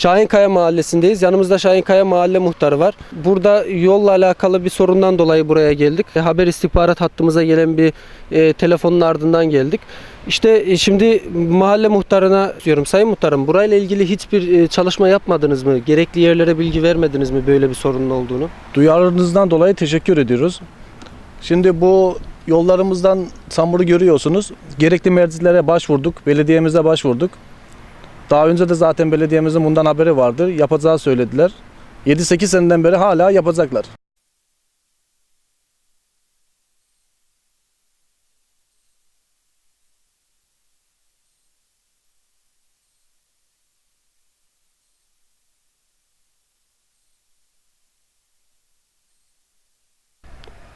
Şahinkaya Mahallesi'ndeyiz. Yanımızda Şahinkaya Mahalle Muhtarı var. Burada yolla alakalı bir sorundan dolayı buraya geldik. E, Haber istihbarat hattımıza gelen bir e, telefonun ardından geldik. İşte e, şimdi mahalle muhtarına diyorum Sayın Muhtarım burayla ilgili hiçbir e, çalışma yapmadınız mı? Gerekli yerlere bilgi vermediniz mi böyle bir sorunun olduğunu? Duyarlılığınızdan dolayı teşekkür ediyoruz. Şimdi bu yollarımızdan çamuru görüyorsunuz. Gerekli mercilere başvurduk, belediyemize başvurduk. Daha önce de zaten belediyemizin bundan haberi vardı. Yapacağı söylediler. 7-8 seneden beri hala yapacaklar.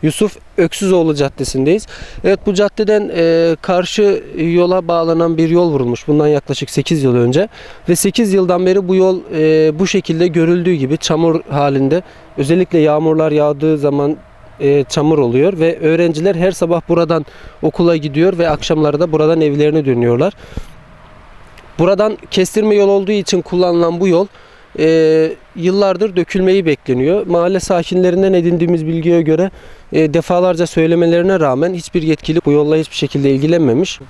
Yusuf Öksüzoğlu Caddesi'ndeyiz. Evet bu caddeden e, karşı yola bağlanan bir yol vurulmuş. Bundan yaklaşık 8 yıl önce. Ve 8 yıldan beri bu yol e, bu şekilde görüldüğü gibi çamur halinde. Özellikle yağmurlar yağdığı zaman e, çamur oluyor ve öğrenciler her sabah buradan okula gidiyor ve akşamları da buradan evlerine dönüyorlar. Buradan kestirme yol olduğu için kullanılan bu yol e, yıllardır dökülmeyi bekleniyor. Mahalle sakinlerinden edindiğimiz bilgiye göre e, defalarca söylemelerine rağmen hiçbir yetkili bu yolla hiçbir şekilde ilgilenmemiş.